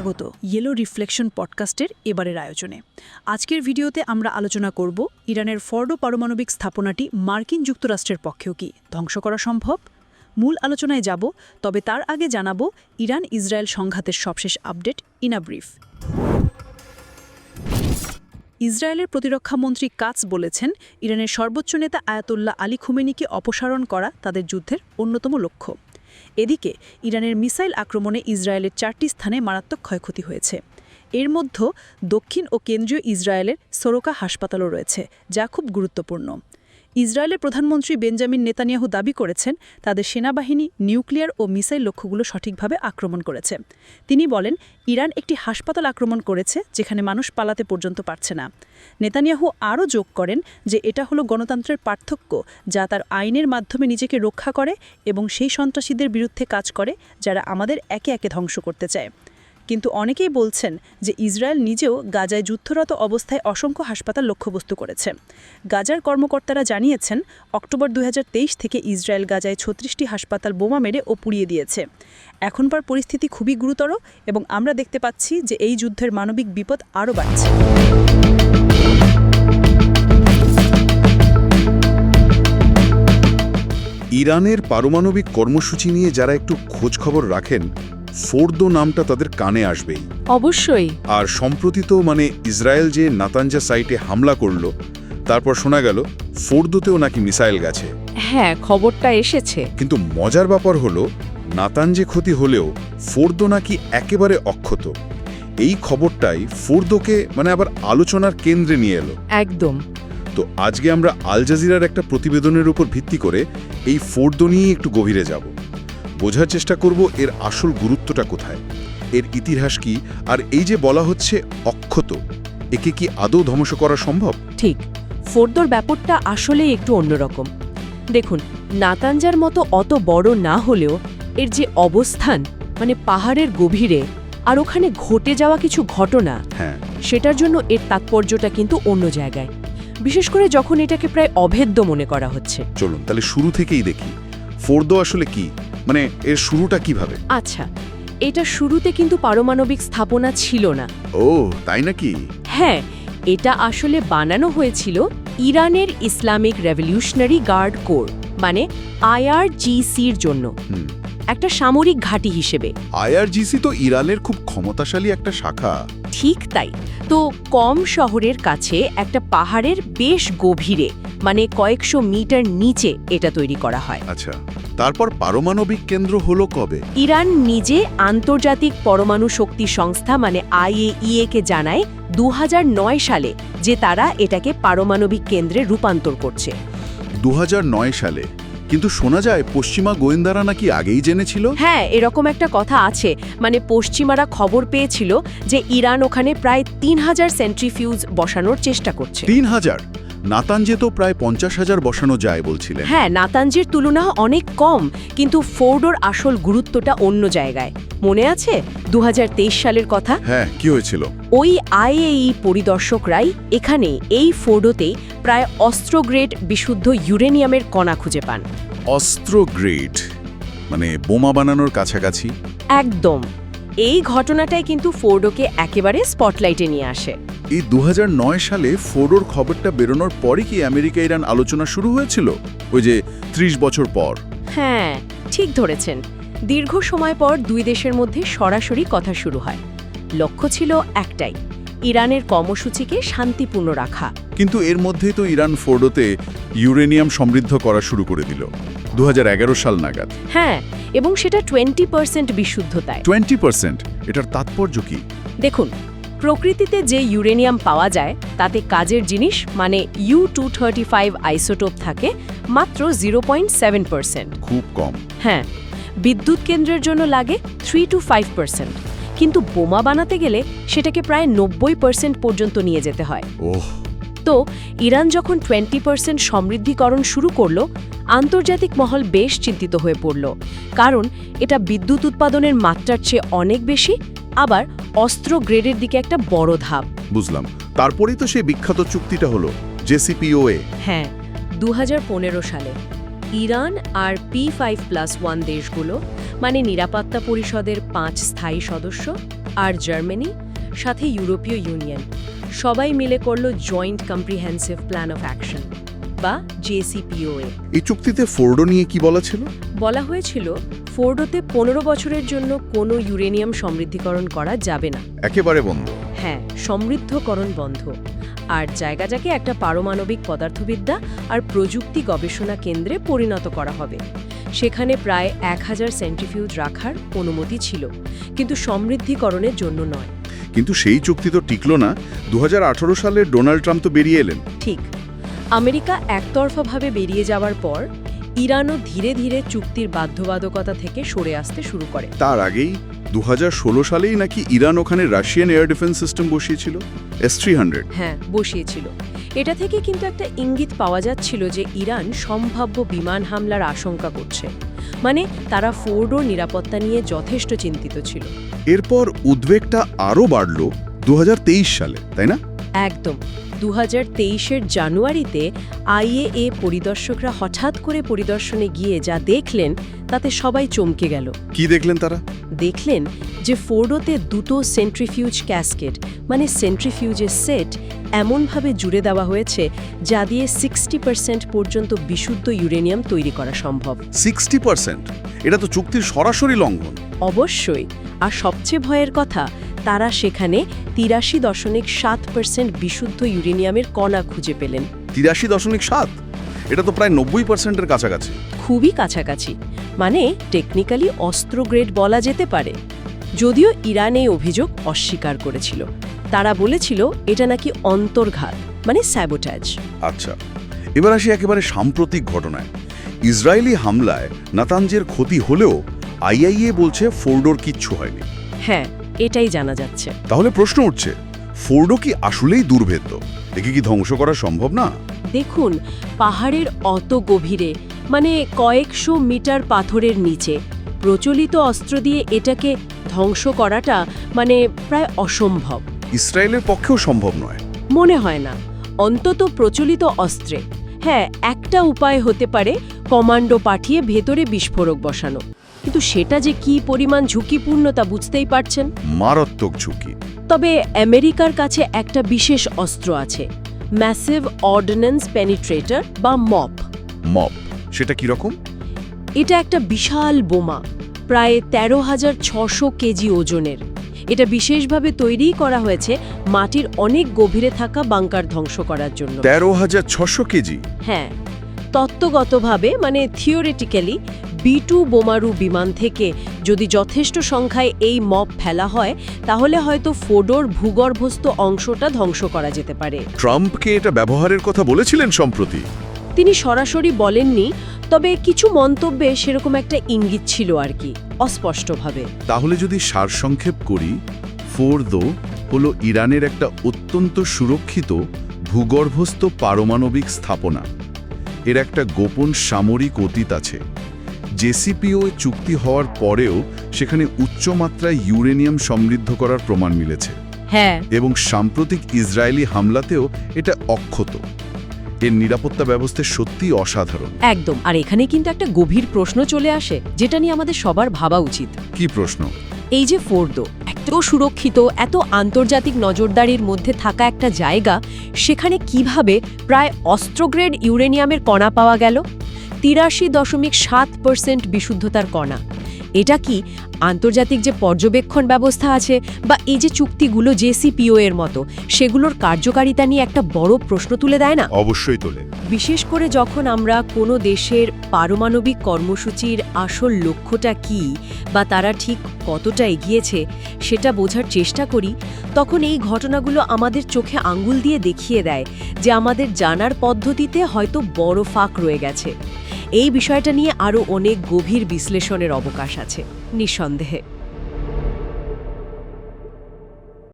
স্বাগত yellow reflection পডকাস্টের এবারের আয়োজনে। আজকের ভিডিওতে আমরা আলোচনা করব ইরানের ফর্ডো পারমাণবিক স্থাপনাটি মার্কিন যুক্তরাষ্ট্রের পক্ষেও কি ধ্বংস করা সম্ভব? মূল আলোচনায় যাব, তবে তার আগে জানাব ইরান ইসরায়েল সংঘাতের সবশেষ আপডেট ইনা ব্রিফ। ইসরায়েলের প্রতিরক্ষামন্ত্রী কাচ বলেছেন, ইরানের সর্বোচ্চ নেতা আয়াতুল্লাহ আলী খুমেনিকে অপসারণ করা তাদের যুদ্ধের অন্যতম লক্ষ্য। এদিকে ইরানের মিসাইল আক্রমণে ইসরায়েলের চারটি স্থানে মারাত্মক ক্ষয়ক্ষতি হয়েছে। এর মধ্যে দক্ষিণ ও কেন্দ্রীয় ইসরায়েলের সরোকা হাসপাতালও রয়েছে, যা খুব গুরুত্বপূর্ণ। ইসরায়েলের প্রধানমন্ত্রী বেঞ্জামিন নেতানিয়াহু দাবি করেছেন, তাদের সেনাবাহিনী নিউক্লিয়ার ও মিসাইল লক্ষ্যগুলো সঠিকভাবে আক্রমণ করেছে। তিনি বলেন, ইরান একটি হাসপাতাল আক্রমণ করেছে, যেখানে মানুষ পালাতে পর্যন্ত পারছে না। নেতানিয়াহু আরও যোগ করেন যে এটা হলো গণতন্ত্রের পার্থক্য, যা তার আইনের মাধ্যমে নিজেকে রক্ষা করে এবং সেই সন্ত্রাসীদের বিরুদ্ধে কাজ করে, যারা আমাদের একে একে ধ্বংস করতে চায়। কিন্তু অনেকেই বলছেন যে ইসরায়েল নিজেও গাজায় যুদ্ধরত অবস্থায় অসংখ্য হাসপাতাল লক্ষ্যবস্তু করেছে। গাজার কর্মকর্তারা জানিয়েছেন, অক্টোবর দু হাজার তেইশ থেকে ইসরায়েল গাজায় ছত্রিশটি হাসপাতাল বোমা মেরে ও পুড়িয়ে দিয়েছে। এখনকার পরিস্থিতি খুবই গুরুতর এবং আমরা দেখতে পাচ্ছি যে এই যুদ্ধের মানবিক বিপদ আরও বাড়ছে। ইরানের পারমাণবিক কর্মসূচি নিয়ে যারা একটু খোঁজ খবর রাখেন ফোর্দো নামটা তাদের কানে আসবেই। অবশ্যই। আর সম্প্রতি তো মানে ইসরায়েল যে নাতানজা সাইটে হামলা করল তারপর শোনা গেল ফোর্দোতেও নাকি মিসাইল গেছে। হ্যাঁ খবরটা এসেছে। কিন্তু মজার ব্যাপার হলো নাতানজে ক্ষতি হলেও ফোর্দো নাকি একেবারে অক্ষত। এই খবরটাই ফোর্দোকে মানে আবার আলোচনার কেন্দ্রে নিয়ে এলো। একদম। তো আজকে আমরা আল জাজিরার একটা প্রতিবেদনের উপর ভিত্তি করে এই ফোর্দো নিয়ে একটু গভীরে যাব। বোঝার চেষ্টা করব এর আসল গুরুত্বটা কোথায়। এর ইতিহাস কি? আর এই যে বলা হচ্ছে অক্ষত একে কি আদৌ ধ্বংস করা সম্ভব? ঠিক ফোর্দোর ব্যাপারটা আসলেই একটু অন্যরকম। দেখুন নাতানজার মতো অত বড় না হলেও এর যে অবস্থান মানে পাহাড়ের গভীরে আর ওখানে ঘটে যাওয়া কিছু ঘটনা হ্যাঁ। সেটার জন্য এর তাৎপর্যটা কিন্তু অন্য জায়গায়। বিশেষ করে যখন এটাকে প্রায় অভেদ্য মনে করা হচ্ছে। চলুন তাহলে শুরু থেকেই দেখি। ফোর্দো আসলে কি? মানে এর শুরুটা কীভাবে? আচ্ছা এটা শুরুতে কিন্তু পারমাণবিক স্থাপনা ছিল না। ও তাই নাকি? হ্যাঁ এটা আসলে বানানো হয়েছিল ইরানের ইসলামিক রেভলিউশনারি গার্ড কোর মানে আইআরজিসির জন্য। একটা সামরিক ঘাঁটি হিসেবে। আইআরজিসি তো ইরানের খুব ক্ষমতাশালী একটা শাখা। ঠিক তাই। তো কম শহরের কাছে একটা পাহাড়ের বেশ গভীরে মানে কয়েকশো মিটার নিচে এটা তৈরি করা হয়। আচ্ছা। তারপর পারমাণবিক কেন্দ্র হলো কবে? ইরান নিজে আন্তর্জাতিক পরমাণু শক্তি সংস্থা মানে আইএইএ কে জানায় দু হাজার নয় সালে যে তারা এটাকে পারমাণবিক কেন্দ্রে রূপান্তর করছে। দু হাজার নয় সালে। কিন্তু শোনা যায় পশ্চিমা গোয়েন্দারা নাকি আগেই জেনেছিল? হ্যাঁ এরকম একটা কথা আছে। মানে পশ্চিমারা খবর পেয়েছিল যে ইরান ওখানে প্রায় তিন হাজার সেন্ট্রিফিউজ বসানোর চেষ্টা করছে। তিন হাজার? নাতানজে তো প্রায় পঞ্চাশ হাজার বসানো যায় বলছিলেন। হ্যাঁ নাতানজির তুলনা অনেক কম কিন্তু ফোর্ডোর আসল গুরুত্বটা অন্য জায়গায়। মনে আছে? দু হাজার তেইশ সালের কথা? হ্যাঁ কি হয়েছিল? ওই আইএই পরিদর্শকরাই এখানে এই ফোর্ডোতে প্রায় অস্ত্রগ্রেড বিশুদ্ধ ইউরেনিয়ামের কণা খুঁজে পান। অস্ত্র গ্রেড মানে বোমা বানানোর কাছাকাছি? একদম। এই ঘটনাটাই কিন্তু ফোর্ডোকে একেবারে স্পটলাইটে নিয়ে আসে। এই দুহাজার নয় সালে ফোর্ডোর খবরটা বেরোনোর পরে কি আমেরিকা ইরান আলোচনা শুরু হয়েছিল? ওই যে ত্রিশ বছর পর। হ্যাঁ ঠিক ধরেছেন। দীর্ঘ সময় পর দুই দেশের মধ্যে সরাসরি কথা শুরু হয়। লক্ষ্য ছিল একটাই ইরানের কর্মসূচিকে শান্তিপূর্ণ রাখা। কিন্তু এর মধ্যেই তো ইরান ফোর্ডোতে ইউরেনিয়াম সমৃদ্ধ করা শুরু করে দিল দু হাজার এগারো সাল নাগাদ। হ্যাঁ এবং সেটা টোয়েন্টি পার্সেন্ট বিশুদ্ধতায়। Twenty percent? এটার তাৎপর্য কি? দেখুন প্রকৃতিতে যে ইউরেনিয়াম পাওয়া যায় তাতে কাজের জিনিস মানে U two thirty five isotope থাকে মাত্র জিরো পয়েন্ট সেভেন পার্সেন্ট খুব কম। হ্যাঁ বিদ্যুৎ কেন্দ্রের জন্য লাগে থ্রি টু ফাইভ পার্সেন্ট কিন্তু বোমা বানাতে গেলে সেটাকে প্রায় নব্বই পার্সেন্ট পর্যন্ত নিয়ে যেতে হয়। ওহ। তো ইরান যখন টোয়েন্টি পার্সেন্ট সমৃদ্ধিকরণ শুরু করল আন্তর্জাতিক মহল বেশ চিন্তিত হয়ে পড়ল। কারণ এটা বিদ্যুৎ উৎপাদনের মাত্রার চেয়ে অনেক বেশি আবার অস্ত্র গ্রেডের দিকে একটা বড় ধাপ। বুঝলাম। তারপরেই তো সেই বিখ্যাত চুক্তিটা হলো জেসিপিওএ। হ্যাঁ দু হাজার পনেরো সালে ইরান আর পি ফাইভ প্লাস ওয়ান দেশগুলো মানে নিরাপত্তা পরিষদের পাঁচ স্থায়ী সদস্য আর জার্মানি সাথে ইউরোপীয় ইউনিয়ন সবাই মিলে করল joint comprehensive plan of action বা জেসিপিওএ। এই চুক্তিতে ফোর্ডো নিয়ে কি বলা ছিল? বলা হয়েছিল ফোর্ডোতে পনেরো বছরের জন্য কোনো ইউরেনিয়াম সমৃদ্ধিকরণ করা যাবে না। একেবারে বন্ধ। হ্যাঁ সমৃদ্ধকরণ বন্ধ। আর জায়গা জায়গাটাকে একটা পারমাণবিক পদার্থবিদ্যা আর প্রযুক্তি গবেষণা কেন্দ্রে পরিণত করা হবে। সেখানে প্রায় এক হাজার সেন্ট্রিফিউজ রাখার অনুমতি ছিল কিন্তু সমৃদ্ধিকরণের জন্য নয়। কিন্তু সেই চুক্তি তো টিকলো না। দু হাজার আঠারো সালে ডোনাল্ড ট্রাম্প তো বেরিয়ে এলেন। ঠিক। আমেরিকা একতরফাভাবে বেরিয়ে যাওয়ার পর ইরানও ধীরে ধীরে চুক্তির বাধ্যবাধকতা থেকে সরে আসতে শুরু করে। তার আগেই দু হাজার ষোলো সালেই নাকি ইরান ওখানে রাশিয়ান এয়ার ডিফেন্স সিস্টেম বসিয়েছিল এস থ্রি হান্ড্রেড। হ্যাঁ বসিয়েছিল। এটা থেকে কিন্তু একটা ইঙ্গিত পাওয়া যাচ্ছিল যে ইরান সম্ভাব্য বিমান হামলার আশঙ্কা করছে। মানে তারা ফোর্ডোর নিরাপত্তা নিয়ে যথেষ্ট চিন্তিত ছিল। এরপর উদ্বেগটা আরও বাড়ল দু হাজার তেইশ সালে তাই না? একদম। দু হাজার তেইশের জানুয়ারিতে আইএএ পরিদর্শকরা হঠাৎ করে পরিদর্শনে গিয়ে যা দেখলেন তাতে সবাই চমকে গেল। কি দেখলেন তারা? দেখলেন যে ফোর্ডোতে দুটো সেন্ট্রিফিউজ ক্যাসকেট মানে সেন্ট্রিফিউজের সেট এমনভাবে জুড়ে দেওয়া হয়েছে যা দিয়ে সিক্সটি পার্সেন্ট পর্যন্ত বিশুদ্ধ ইউরেনিয়াম তৈরি করা সম্ভব। Sixty percent? এটা তো চুক্তির সরাসরি লঙ্ঘন। অবশ্যই। আর সবচেয়ে ভয়ের কথা তারা সেখানে তিরাশি দশমিক সাত পার্সেন্ট বিশুদ্ধ ইউরেনিয়ামের কণা খুঁজে পেলেন। তিরাশি দশমিক সাত? এটা তো প্রায় নব্বই পার্সেন্টের কাছাকাছি। খুবই কাছাকাছি। মানে টেকনিক্যালি অস্ত্র গ্রেড বলা যেতে পারে। যদিও ইরান এই অভিযোগ অস্বীকার করেছিল। তারা বলেছিল এটা নাকি অন্তর্ঘাত মানে স্যাবোট্যাজ আচ্ছা এবার আসি একেবারে সাম্প্রতিক ঘটনায়। ইসরায়েলি হামলায় নাতানজের ক্ষতি হলেও আইআইএ বলছে ফোর্ডোর কিচ্ছু হয়নি। হ্যাঁ এটাই জানা যাচ্ছে। তাহলে প্রশ্ন উঠছে ফোর্ডো কি আসলেই দুর্ভেদ্য? একে কি ধ্বংস করা সম্ভব না? দেখুন পাহাড়ের অত গভীরে মানে কয়েকশো মিটার পাথরের নিচে প্রচলিত অস্ত্র দিয়ে এটাকে ধ্বংস করাটা মানে প্রায় অসম্ভব। ইসরায়েলের পক্ষেও সম্ভব নয়। মনে হয় না অন্তত প্রচলিত অস্ত্রে। হ্যাঁ একটা উপায় হতে পারে কমান্ডো পাঠিয়ে ভেতরে বিস্ফোরক বসানো। কিন্তু সেটা যে কি পরিমাণ ঝুঁকিপূর্ণ তা বুঝতেই পারছেন? মারাত্মক ঝুঁকি। তবে আমেরিকার কাছে একটা বিশেষ অস্ত্র আছে ম্যাসিভ অর্ডিন্যান্স পেনিট্রেটর বা মপ। মপ সেটা কি রকম? এটা একটা বিশাল বোমা প্রায় তেরো হাজার ছশো কেজি ওজনের। এটা বিশেষভাবে তৈরিই করা হয়েছে মাটির অনেক গভীরে থাকা বাংকার ধ্বংস করার জন্য। তেরো হাজার ছশো কেজি। হ্যাঁ তত্ত্বগতভাবে মানে থিওরিটিক্যালি বি টু বোমারু বিমান থেকে যদি যথেষ্ট সংখ্যায় এই মপ ফেলা হয় তাহলে হয়তো ফোডোর ভূগর্ভস্থ অংশটা ধ্বংস করা যেতে পারে। ট্রাম্পকে এটা ব্যবহারের কথা বলেছিলেন সম্প্রতি। তিনি সরাসরি বলেননি তবে কিছু মন্তব্যে সেরকম একটা ইঙ্গিত ছিল আর কি অস্পষ্টভাবে। তাহলে যদি সারসংক্ষেপ করি ফোর্দো হলো ইরানের একটা অত্যন্ত সুরক্ষিত ভূগর্ভস্থ পারমাণবিক স্থাপনা। এর একটা গোপন সামরিক অতীত আছে। জেসিপিও চুক্তি হওয়ার পরেও সেখানে উচ্চমাত্রায় ইউরেনিয়াম সমৃদ্ধ করার প্রমাণ মিলেছে। হ্যাঁ। এবং সাম্প্রতিক ইসরায়েলি হামলাতেও এটা অক্ষত। এর নিরাপত্তা ব্যবস্থা সত্যিই অসাধারণ। একদম আর এখানে কিন্তু একটা গভীর প্রশ্ন চলে আসে যেটা নিয়ে আমাদের সবার ভাবা উচিত। কি প্রশ্ন? এই যে ফোর্দো এত সুরক্ষিত এত আন্তর্জাতিক নজরদারির মধ্যে থাকা একটা জায়গা সেখানে কীভাবে প্রায় অস্ত্রগ্রেড ইউরেনিয়ামের কণা পাওয়া গেল? তিরাশি দশমিক সাত পার্সেন্ট বিশুদ্ধতার কণা। এটা কি আন্তর্জাতিক যে পর্যবেক্ষণ ব্যবস্থা আছে বা এই যে চুক্তিগুলো জেসিপিও এর মতো সেগুলোর কার্যকারিতা নিয়ে একটা বড় প্রশ্ন তুলে দেয় না? অবশ্যই তোলে। বিশেষ করে যখন আমরা কোনো দেশের পারমাণবিক কর্মসূচির আসল লক্ষ্যটা কি বা তারা ঠিক কতটা এগিয়েছে সেটা বোঝার চেষ্টা করি তখন এই ঘটনাগুলো আমাদের চোখে আঙ্গুল দিয়ে দেখিয়ে দেয় যে আমাদের জানার পদ্ধতিতে হয়তো বড় ফাঁক রয়ে গেছে। এই বিষয়টা নিয়ে আরও অনেক গভীর বিশ্লেষণের অবকাশ আছে নিঃসন্দেহে।